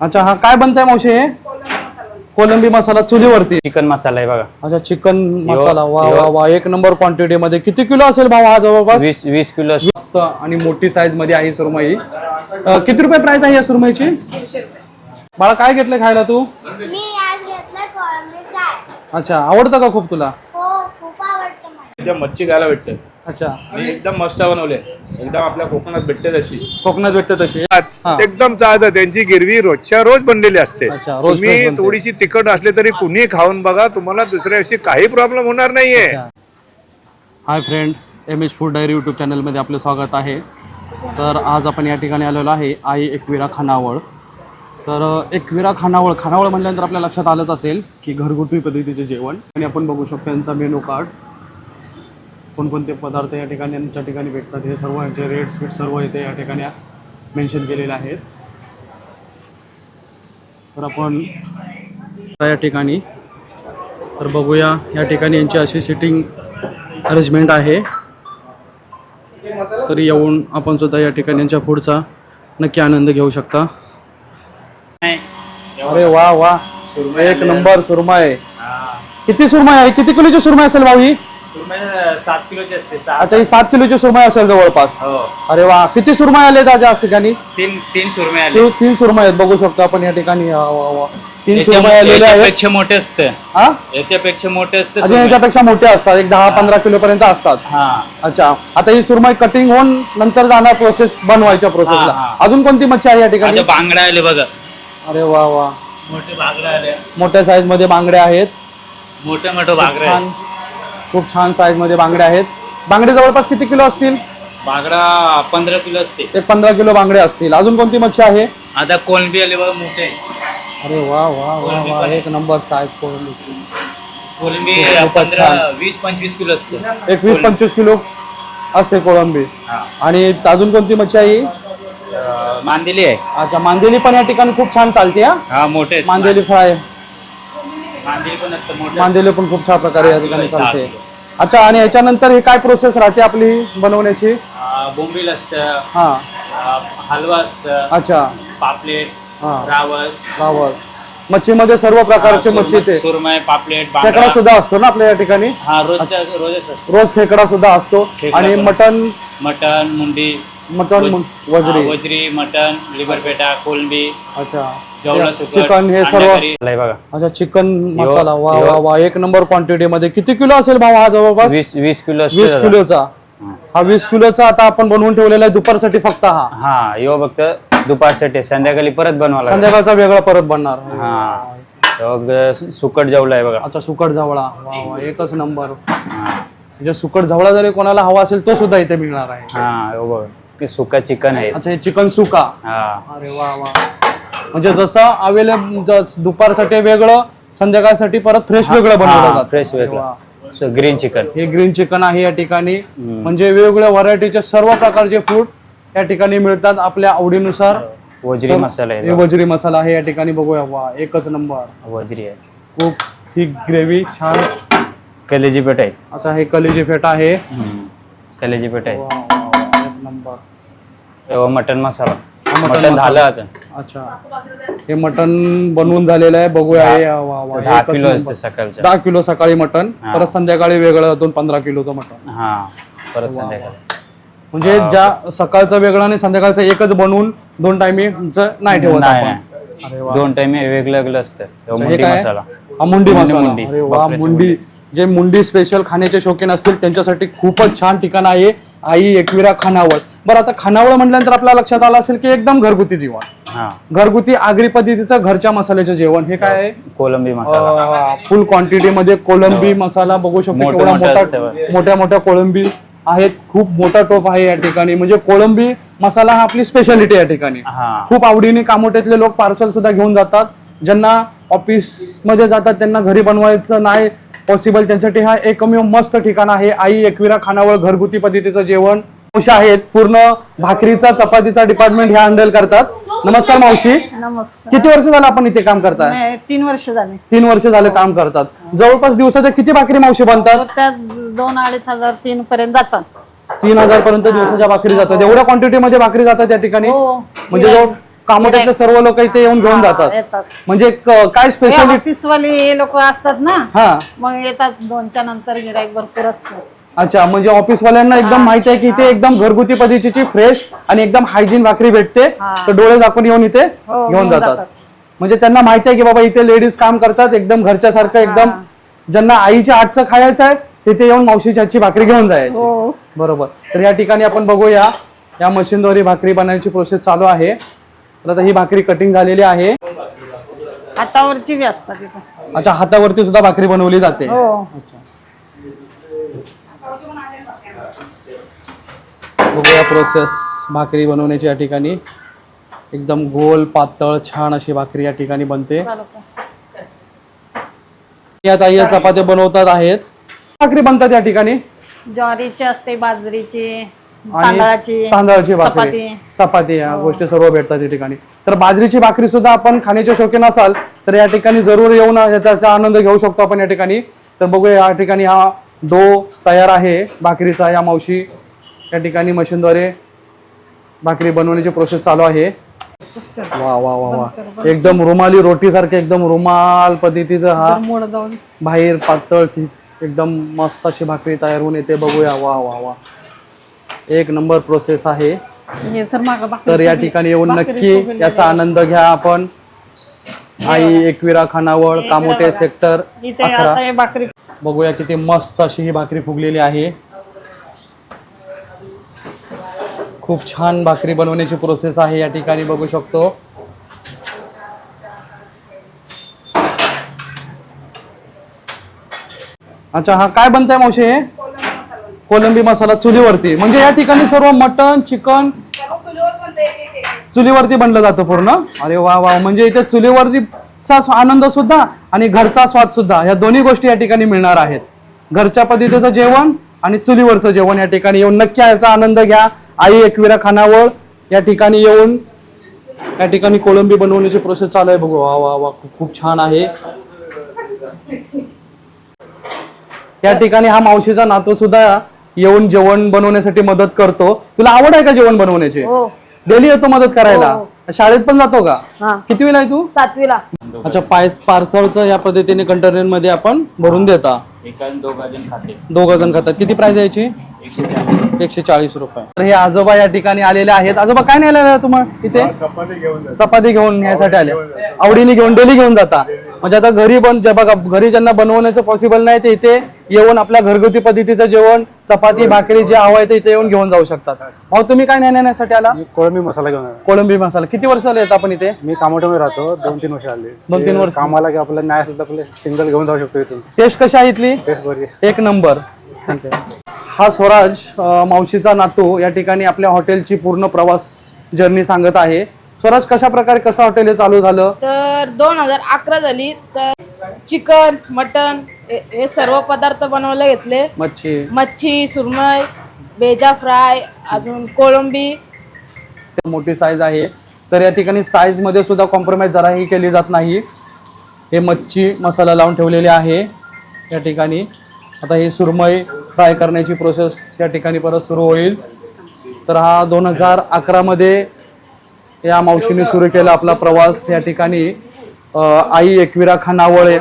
अच्छा हा काय बनताय मावशी हे? कोलंबी मसाला चुलीवरती. चिकन मसाला आहे बघा. अच्छा चिकन मसाला. वा यो- वा वा. एक नंबर क्वांटिटी मध्ये. किती किलो असेल भाऊ हा जवळपास? वीस वीस किलो असते. मस्त आणि मोठी साईजमध्ये आहे सुरमई. अं, किती रुपये प्राइस आहे या सुरमईची? बाळा काय घेतलं खायला तू? मी आज घेतलं कोळंबी फ्राय. अच्छा आवडतं का खूप तुला हो खूप आवडतं मला एकदम मच्छी खायला भेटते अच्छा. आणि एकदम मस्त बनवले. एकदम आपल्या कोकणात भेटते तशी. कोकणात भेटते तशी. हा. एकदम ताजं त्यांची गिरवी रोजच्या रोज बनलेली असते. अच्छा, रोज रोज तुम्ही बनते. थोडीशी तिखट असली तरी कुणी खाऊन बघा तुम्हाला दुसऱ्या दिवशी काही प्रॉब्लेम होणार नाहीये. Hi friend M H food diary YouTube चॅनलमध्ये आपलं स्वागत आहे. तर आज आपण या ठिकाणी आलेलो आहे आई एकविरा खानावळ. तर अ, एकविरा खानावळ खानावळ म्हटल्यानंतर आपल्या लक्षात आलंच असेल की घरगुती पद्धतीचे जेवण. आणि आपण बघू शकतो यांचा मेनू कार्ड कोणकोणते पदार्थ या ठिकाणी यांच्या ठिकाणी भेटतात हे सर्व यांचे रेट स्पीड सर्व इथे या ठिकाणी मेन्शन केलेले आहेत. तर आपण या ठिकाणी तर बघूया या ठिकाणी यांची अशी सिटिंग अरेंजमेंट आहे. तर येऊन आपण सुद्धा या ठिकाणी यांच्या पुढचा नक्की आनंद घेऊ शकता. अरे वा वा. एक नंबर सुरमय किती सुरमा आहे? किती किलोची सुरमय असेल भाऊ ही? सात किलोचे असते सात अच्छा ही सात किलोची सुरमय असेल जवळपास. हो. अरे वा किती सुरमय आले त्या ठिकाणी? तीन तीन सुरमे आले तीन तीन सुरमय आहेत बघू शकतो आपण या ठिकाणी वा, वा, वा. तीन सुरमय आलेले आहेत. याच्यापेक्षा मोठे असतं. हा? याच्यापेक्षा मोठे असतं अजून सुरमई. याच्यापेक्षा मोठे असतात एक दहा पंधरा किलो पर्यंत असतात. हा. अच्छा. आता ही सुरमई कटिंग होऊन नंतर जाणार प्रोसेस बनवायच्या प्रोसेसला हा, अजून कोणती मच्छी आहे या ठिकाणी? आता बांगडा आले बघा. अरे वा वा. मोठे बांगडा आले मोठ्या साईजमध्ये बांगडे आहेत. मोठे मोठे बांगडा छान. आहे खूप छान साईजमध्ये बांगडे आहेत. बांगडे जवळपास किती किलो असतील? बांगडा पंधरा किलो असते. एक पंधरा किलो बांगडे असतील. अजून कोणती मच्छी आहे? आता कोलंबी आले बघा मोठे. अरे वा वा वा वा. एक नंबर साईज कोलंबी. खूपच पंधरा छान. वीस पंचवीस किलो असते. एक वीस पंचवीस किलो असते कोळंबी. हा. आणि अजून कोणती मच्छी आहे? अं, मांदेली आहे. अच्छा मांदेली पण या ठिकाणी खूप छान चालते हा? हा मोठे आहेत. मांदेली फ्राय. मांदेली पण खूप छान प्रकारे या ठिकाणी चालते. अच्छा आणि याच्यानंतर हे काय प्रोसेस राहते आपली बनवण्याची? बोंबील असतं हा. हलवा असतं अच्छा. पापलेट रावस. रावळ मच्छीमध्ये सर्व प्रकारचे मच्छी ते. पापलेट खेकडा सुद्धा असतो ना आपल्या या ठिकाणी? हा रोज खेकडा सुद्धा असतो. आणि. मटन मटन मुंडी मटन वजरी. वजरी मटन लिव्हर पेटा कोलंबी. अच्छा. चिकन हे सर्व बघा. अच्छा चिकन मसाला. वा वा वा. एक नंबर क्वांटिटी मध्ये. किती किलो असेल भाऊ हा जवळपास? वीस वीस किलो असते वीस दादा. किलोचा. हा. वीस किलोचा आता आपण बनवून ठेवलेला आहे दुपारसाठी फक्त हा. हा यो फक्त दुपारसाठी. संध्याकाळी परत बनवा लागेल. संध्याकाळचा वेगळा परत बनणार. हा. ग- सुकट जेवला आहे बघा. अच्छा सुकट जवळा. वा वा एकच नंबर. हा. म्हणजे सुकट जवळा जरी कोणाला हवा असेल तो सुद्धा इथे मिळणार आहे. हा यो बघ. की सुका चिकन आहे. अच्छा हे चिकन सुका. हा. अरे वा वा. म्हणजे जसं अवेलेबल दुपारसाठी वेगळं संध्याकाळसाठी परत फ्रेश वेगळं बनवलं जातं. फ्रेश वेगळं. ग्रीन चिकन हे ग्रीन चिकन आहे या ठिकाणी. म्हणजे वेगवेगळ्या व्हरायटीचे सर्व प्रकारचे फूड या ठिकाणी मिळतात आपल्या आवडीनुसार. वजरी मसाला हे वजरी मसाला आहे या ठिकाणी बघूया. वा एकच नंबर. वजरी आहे. खूप थिक ग्रेव्ही छान. कलेजी पेट आहे. अच्छा हे कलेजी फेट आहे. कलेजी पेट आहे. Number. Mutton masala. Mutton mutton झालं. आता. अच्छा. हे मटन बनवून झालेलं आहे. बघूया हे वा, वा, दहा एकच किलो. असते सकाळचं. दहा किलो सकाळी मटन हा. परत संध्याकाळी वेगळं दोन पंधरा किलोचं मटन हा परत संध्याकाळी. म्हणजे ज्या सकाळचं वेगळं आणि संध्याकाळचं एकच बनवून दोन टायमिंग नाही ठेवत नाही आपण. नाही. अरे वा. दोन टाइम वेगळं वेगळं असतं. हे मुंडी काय? मसाला. हा, मुंडी मुंडी, मसाला. मुंडी. अरे वा बकऱ्याची मुंडी. जे मुंडी स्पेशल खाण्याचे शौकीन असतील त्यांच्यासाठी खूपच छान ठिकाण आहे. आई एकविरा खानावळ. बरं आता खानावळ म्हटल्यानंतर आपल्या लक्षात आलं असेल की एकदम घरगुती जेवण. हा. घरगुती आगरी पद्धतीचं घरच्या मसाल्याचं जेवण हे काय आहे? कोलंबी मसाला. फुल क्वांटिटी मध्ये कोलंबी मसाला बघू शकतो. मोठं- केवढा मोठं मोठा असतं बघ. मोठ्या मोठ्या कोळंबी आहेत. खूप मोठा टोप आहे या ठिकाणी. म्हणजे कोळंबी मसाला हा आपली स्पेशालिटी या ठिकाणी. हा. खूप आवडीने कामोट्यातले लोक पार्सल सुद्धा घेऊन जातात. ज्यांना ऑफिसमध्ये जातात त्यांना घरी बनवायचं नाही पॉसिबल त्यांच्यासाठी हा एकमेव मस्त ठिकाण आहे. आई एकविरा खानावळ घरगुती पद्धतीचं जेवण. मावशी आहेत पूर्ण भाकरीचा चपातीचा डिपार्टमेंट ह्या हँडल करतात. नमस्कार मावशी. नमस्कार. किती वर्ष झालं आपण इथे काम करताय? नाही, तीन वर्ष झाले. तीन वर्ष झाले काम करतात. जवळपास दिवसाच्या किती भाकरी मावशी बनतात? त्या दोन अडीच हजार तीन पर्यंत जातात. तीन हजार पर्यंत दिवसाच्या भाकरी जातात. एवढ्या क्वांटिटी मध्ये भाकरी जातात या ठिकाणी? हो. म्हणजे जवळ कामोट्यातले सर्व लोक इथे येऊन घेऊन जातात. येतात. म्हणजे क- काय स्पेशालिटी ऑफिस वाले लोक असतात ना हा. मग येतात दोनच्या नंतर गिराईक भरपूर असतात. अच्छा म्हणजे ऑफिसवाल्यांना एकदम माहिती आहे की इथे एकदम घरगुती पद्धतीची फ्रेश आणि एकदम हायजीन भाकरी भेटते. तर डोळे दाखवून येऊन इथे हो, घेऊन जातात. म्हणजे त्यांना माहिती आहे की बाबा इथे लेडीज काम करतात एकदम घरच्या सारखं एकदम ज्यांना आईच्या हातचं खायचं आहे तिथे येऊन मावशीच्या हातची भाकरी घेऊन जायची. हो. बरोबर. तर या ठिकाणी आपण बघूया या मशीनद्वारे भाकरी बनवायची प्रोसेस चालू आहे. तर आता ही भाकरी कटिंग झालेली आहे. हातावरची अच्छा हातावरती सुद्धा भाकरी बनवली जाते. हो. अच्छा. बघूया प्रोसेस भाकरी बनवण्याची या ठिकाणी. एकदम गोल पातळ छान अशी भाकरी या ठिकाणी बनते? या ताई चपात्या बनवतात आहेत. भाकरी बनतात या ठिकाणी. ज्वारीची असते बाजरीची तांदळाची तांदळाची भाकरी. चपाती. चपाती या गोष्टी सर्व भेटतात या ठिकाणी. तर बाजरीची भाकरी सुद्धा आपण खाण्याचे शौकीन असाल तर या ठिकाणी जरूर येऊन त्याचा आनंद घेऊ शकतो आपण या ठिकाणी. तर बघूया या ठिकाणी हा डो तयार आहे भाकरीचा या मावशी या ठिकाणी मशीनद्वारे भाकरी बनवण्याची प्रोसेस चालू आहे. वा वा वा वा. एकदम रुमाली रोटी सारखे एकदम रुमाल पद्धतीचा हा. बाहेर पातळ ती एकदम मस्त अशी भाकरी तयार होऊन येते. बघूया. वा वा वा. एक नंबर प्रोसेस आहे. तर या. ठिकाणी येऊन नक्की याचा. आनंद घ्या आपण. आई एकविरा खानावळ कामोटे सेक्टर बघूया किती मस्त अशी ही भाकरी फुगलेली आहे. खूप छान भाकरी बनवण्याची प्रोसेस आहे या ठिकाणी बघू शकतो. अच्छा हा काय बनतंय मावशी हे? कोलंबी मसाला चुलीवरती. म्हणजे या ठिकाणी सर्व मटन चिकन चुलीवरती बनलं जातं पूर्ण? अरे वा वा. म्हणजे इथे चुलीवरतीचा स्व- आनंद सुद्धा आणि घरचा स्वाद सुद्धा या दोन्ही गोष्टी या ठिकाणी मिळणार आहेत. घरच्या पद्धतीचं जेवण आणि चुलीवरचं जेवण या ठिकाणी येऊन नक्की याचा आनंद घ्या. आई एकविरा खानावळ या ठिकाणी येऊन या ठिकाणी कोळंबी बनवण्याची प्रोसेस चालू आहे. बघू वा वा वा खूप- छान आहे. या ठिकाणी हा मावशीचा नातू सुद्धा येऊन जेवण बनवण्यासाठी मदत करतो. तुला आवड आहे का जेवण बनवण्याची? हो. डेली येतो मदत करायला? शाळेत पण जातो का? हा. किती वेळ आहे तू? सातवीला. अच्छा पायस पार्सलचं या पद्धतीने कंटेनरमध्ये आपण भरून देता. एका दोघा जण खाते दोघ जण खातात. किती प्राइस यायची एकशे चाळीस एकशे चाळीस रुपये. तर हे आजोबा या ठिकाणी आलेले आहेत. आजोबा काय नाही आलेलं तुम्हाला इथे? चपाती घेऊन न्यायसाठी आले. आवडीने घेऊन डेली घेऊन जाता. म्हणजे आता घरी बन जे बघा घरी ज्यांना बनवण्याचं पॉसिबल नाही ते इथे येऊन आपल्या घरगुती पद्धतीचं जेवण चपाती भाकरी जे हवं आहे ते इथे येऊन घेऊन जाऊ शकतात. भाऊ तुम्ही काय नेण्यासाठी आला? कोळंबी मसाला घेऊन आलो. कोळंबी मसाला. किती वर्षाला येत आपण इथे? मी कामोठ्यामध्ये राहतो दोन तीन वर्ष आले. दोन तीन वर्ष. कामाला की आपल्याला नाही असेल तर आपले सिंगल घेऊन जाऊ शकतो इथून. टेस्ट कशी आहे इथली? टेस्ट बरी आहे. एक नंबर. हा स्वराज अं, मावशीचा नातू या ठिकाणी आपल्या हॉटेलची पूर्ण प्रवास जर्नी सांगत आहे. स्वराज कशा प्रकारे कसं हॉटेल हे चालू झालं? तर दोन हजार अकरा झाली तर चिकन मटन हे हे सर्व पदार्थ बनवायला घेतले. मच्छी. मच्छी सुरमई बेजा फ्राय अजून कोळंबी. मोठी साईज आहे. तर या ठिकाणी साईजमध्ये सुद्धा कॉम्प्रोमाइज जराही केली जात नाही. हे मच्छी मसाला लावून ठेवलेले आहे या ठिकाणी. आता ही सुरमई फ्राय करण्याची प्रोसेस या ठिकाणी परत सुरू होईल. तर हा दोन हजार अकरामध्ये या मावशीने सुरू केला आपला प्रवास. या ठिकाणी आई एकविरा खानावळे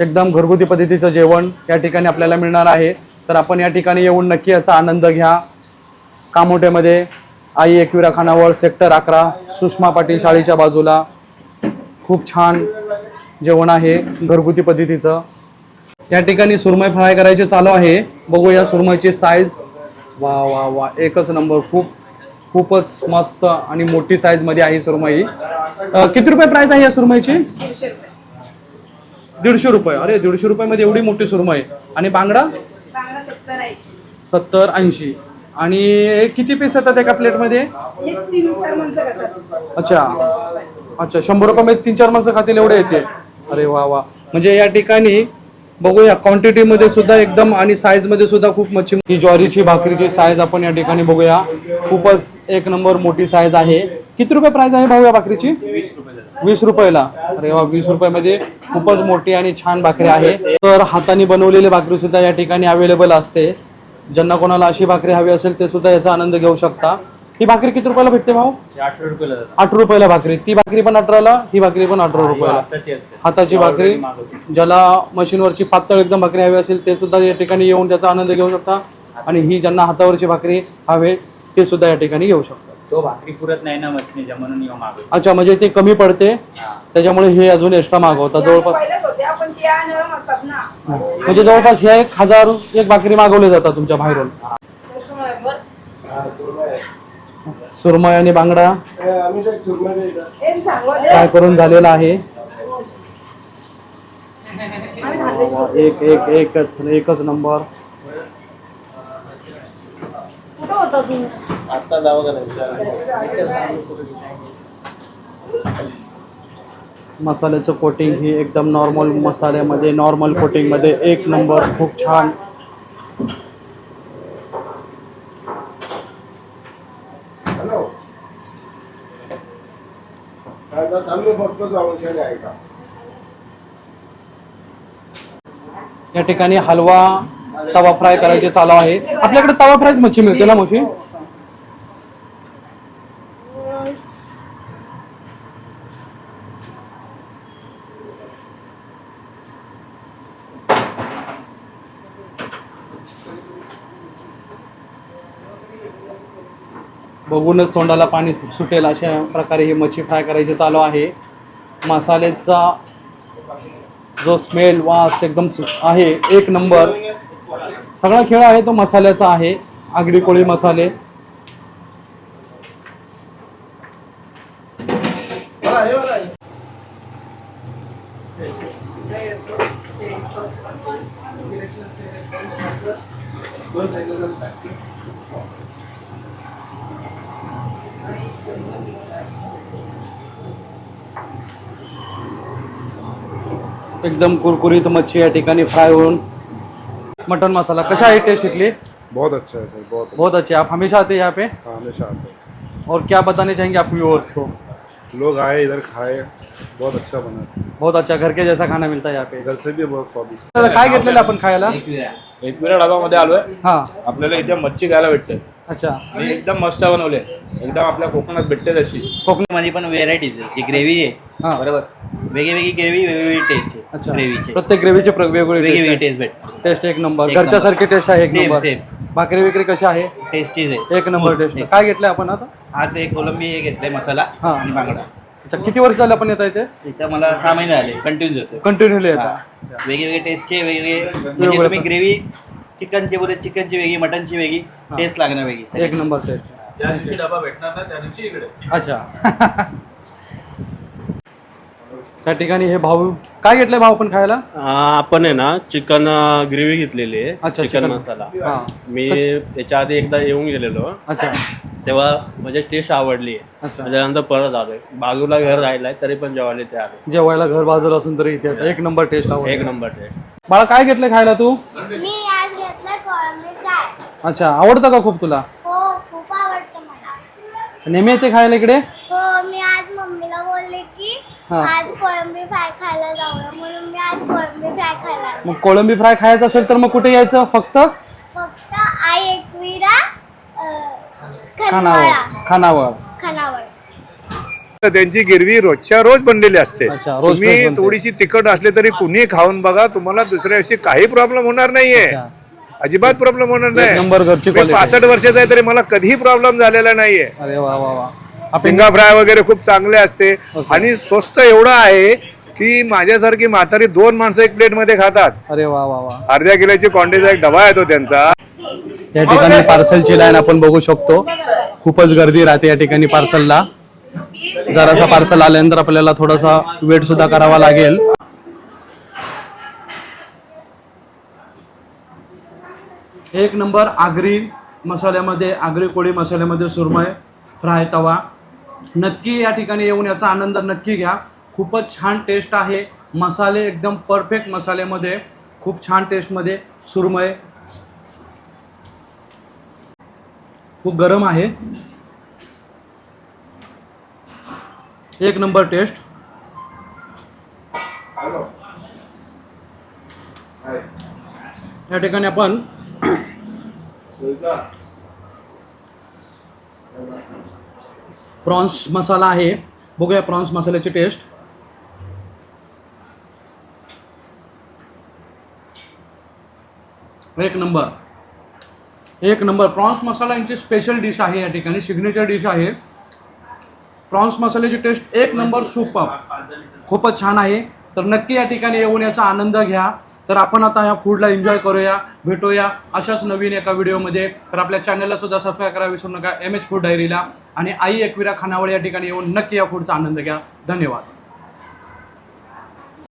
एकदम घरगुती पद्धतीचं जेवण या ठिकाणी आपल्याला मिळणार आहे. तर आपण या ठिकाणी येऊन नक्की याचा आनंद घ्या. कामोठ्यामध्ये आई एकविरा खानावळ सेक्टर अकरा सुषमा पाटील शाळेच्या बाजूला. खूप छान जेवण आहे घरगुती पद्धतीचं. या ठिकाणी सुरमई फ्राय करायचे चालू आहे. बघूया सुरमईची साईज वा वा वा एकच नंबर खूप खूपच मस्त आणि मोठी साईजमध्ये आहे सुरमई. किती रुपये प्राइस आहे या सुरमईची? दीडशे रुपये. अरे दीडशे रुपये मध्ये एवढी मोठी सुरमई. आणि बांगडा? सत्तर ऐंशी. आणि किती पीस येतात एका प्लेटमध्ये अच्छा. अच्छा शंभर रुपयामध्ये तीन चार माणसं खातील एवढे येते. अरे वा वा. म्हणजे या ठिकाणी बघूया क्वांटिटी मध्ये सुद्धा एकदम आणि साईजमध्ये सुद्धा खूप मच्छी ही ज्वारीची भाकरीची साईज आपण या ठिकाणी बघूया. खूपच एक नंबर मोठी साईज आहे. किती रुपये प्राइस आहे भाऊ या भाकरीची? वीस रुपयाला. अरे वा वीस रुपयामध्ये खूपच मोठी आणि छान भाकरी आहे. तर हाताने बनवलेली भाकरी सुद्धा या ठिकाणी अवेलेबल असते. ज्यांना कोणाला अशी भाकरी हवी असेल ते सुद्धा याचा आनंद घेऊ शकता. ही भाकरी किती रुपयाला भेटते भाऊ? अठरा रुपयाला आठ रुपयाला भाकरी. ती भाकरी पण अठराला ही भाकरी पण अठरा रुपयाला. हाताची भाकरी. ज्याला मशीनवरची पातळ एकदम भाकरी हवी असेल ते सुद्धा या ठिकाणी येऊन त्याचा आनंद घेऊ शकता. आणि ही ज्यांना हातावरची भाकरी हवे ते सुद्धा या ठिकाणी घेऊ शकतात. तो भाकरी पुरत नाही ना मशीनीच्या म्हणून येऊ मागवतो. अच्छा म्हणजे ते कमी पडते त्याच्यामुळे हे अजून एक्स्ट्रा मागवतात. जवळपास म्हणजे जवळपास ह्या एक हजार एक भाकरी मागवले जातात तुमच्या बाहेरून. सुरमई आणि बांगडा. काय करून झालेला आहे? एक एक एकच एकच नंबर. आता मसाल्याचं कोटिंग ही एकदम नॉर्मल मसाल्यामध्ये नॉर्मल कोटिंगमध्ये एक नंबर खूप छान. या ठिकाणी हलवा तवा फ्राय करायचे चालू आहे. आपल्याकडे तवा फ्राय मच्छी मिळते ना मच्छी बघूनच तोंडाला पाणी सुटेल अशा प्रकारे ही मच्छी फ्राय करायची चालू आहे. मसाल्याचा जो स्मेल वास एकदम आहे. एक नंबर. सगळा खेळ आहे तो मसाल्याचा आहे आगरी कोळी मसाले. एकदम कुरकुरीत मच्छी या ठिकाणी फ्राय होऊन मटन मसाला कशा आहे टेस्ट इथली? बहुत अच्छा है सर बहुत बहुत अच्छे। आप हमेशा आते हैं यहाँ पे? हमेशा आते हैं। और क्या बताने चाहेंगे आप व्यूअर्स को? लोग आए इधर खाए बहुत अच्छा बना। बहुत अच्छा घर के जैसा खाना मिलता है यहाँ पे। इधर से भी बहुत स्वादिष्ट। दादा, काय घेतलेलं आपण खायला एकविरा डाबामध्ये आलोय हा आपल्याला इथे मच्छी खायला भेटते अच्छा. आणि एकदम मस्त बनवले. एकदम आपल्या कोकणात भेटते तशी. मध्ये पण व्हेरायटीज आहे. ती ग्रेव्ही आहे हा. बरोबर? वेगळी वेगळी ग्रेव्ही वेगवेगळी टेस्ट आहे. अच्छा. ग्रेव्हीची प्रत्येक ग्रेव्हीचे वेगवेगळी वेगवेगळी टेस्ट टेस्ट भेट टेस्ट एक नंबर घरच्या सारखी टेस्ट आहे एक नंबर. भाकरी विक्री कशी आहे? टेस्टीज आहे. एक नंबर टेस्ट काय घेतलंय आपण आता? आज एक कोलंबी हे घेतलंय मसाला. आणि बांगडा. अच्छा किती वर्ष झाले आपण येत आहे ते इथं मला सहा महिने आले कंटिन्यू होतो हा. येतात वेगवेगळे टेस्टचे वेगवेगळे तुम्ही ग्रेव्ही चिकनची बोलत चिकनची वेगळी मटनची वेगळी टेस्ट लागणार वेगळी एक सगळी. नंबर टेस्ट ज्या दिवशी डबा भेटणार ना त्या दिवशी इकडे. अच्छा. त्या ठिकाणी हे भाऊ काय घेतलंय भाऊ आपण खायला? आपण आहे ना चिकन ग्रेव्ही घेतलेली आहे अच्छा, चिकन. मसाला. हा. मी याच्या आधी एकदा येऊन गेलेलो. अच्छा. तेव्हा म्हणजे टेस्ट आवडली. आहे अच्छा. त्याच्यानंतर परत आलोय बाजूला घर राहिलाय तरी पण जेवायला ते आले. जेवायला घर बाजूला असून तरी इथे. एक नंबर टेस्ट एक आवड नंबर टेस्ट बाळा काय घेतलंय खायला तू? मी आज घेतलं कोळंबी फ्राय अच्छा आवडतं का खूप तुला? हो खूप आवडतं मला. नेहमी येते खायला इकडे? हो मी आज मम्मीला बोलले की हा. आज कोळंबी फ्राय खायला जाऊया म्हणून मी आज कोळंबी फ्राय खायला आले. मग कोळंबी फ्राय खायचं असेल तर मग कुठे यायचं फक्त? फक्त आई एकविरा खानावळ. खनवाळा. खानावळ. खानावळ. तर त्यांची गिरवी रोजच्या रोज बनलेली असते. अच्छा, रोज रोज तुम्ही बनते. थोडीशी तिखट असली तरी कुणी खाऊन बघा तुम्हाला दुसऱ्या दिवशी काही प्रॉब्लेम होणार नाहीये. अच्छा. अजिबात प्रॉब्लेम होणार नाही. नंबर घरची मी. पासष्ट वर्षाचा आहे तरी मला कधीही प्रॉब्लेम झालेला नाहीये. अरे वा वा वा. आपण शिंगा फ्राय वगैरे खूप चांगले असते. आणि स्वस्त एवढं आहे की माझ्यासारखी म्हातारी दोन माणसं एक प्लेटमध्ये खातात. अरे वा वा वा. अर्ध्या किलोची क्वांटिटीचा एक डबा येतो त्यांचा. या ठिकाणी पार्सलची लाईन आपण बघू शकतो. खूपच गर्दी राहते या ठिकाणी पार्सलला जरासा पार्सल आल्यानंतर आपल्याला थोडासा वेट सुद्धा करावा लागेल. एक नंबर आगरी मसाल्यामध्ये आगरी कोळी मसाल्यामध्ये सुरमय फ्राय तवा. नक्की या ठिकाणी येऊन याचा आनंद नक्की घ्या. खूपच छान टेस्ट आहे. मसाले एकदम परफेक्ट मसाल्यामध्ये. खूप छान टेस्टमध्ये सुरमय खूप गरम आहे. एक नंबर टेस्ट या ठिकाणी आपण प्रॉन्स मसाला आहे. बघूया प्रॉन्स मसाल्याची टेस्ट. एक नंबर. एक नंबर. प्रॉन्स मसाला यांची स्पेशल डिश आहे या ठिकाणी. सिग्नेचर डिश आहे. प्रॉन्स मसाल्याची टेस्ट एक नंबर सुपर. खूपच छान आहे. तर नक्की या ठिकाणी येऊन याचा आनंद घ्या. तर आपण आता ह्या फूडला एन्जॉय करूया भेटूया अशाच नवीन एका व्हिडिओमध्ये. तर आपल्या चॅनलला सुद्धा सबस्क्राईब करा विसरू नका. एम एच फूड डायरीला आणि आई एकविरा खानावळ या ठिकाणी येऊन नक्की या फूडचा आनंद घ्या. धन्यवाद.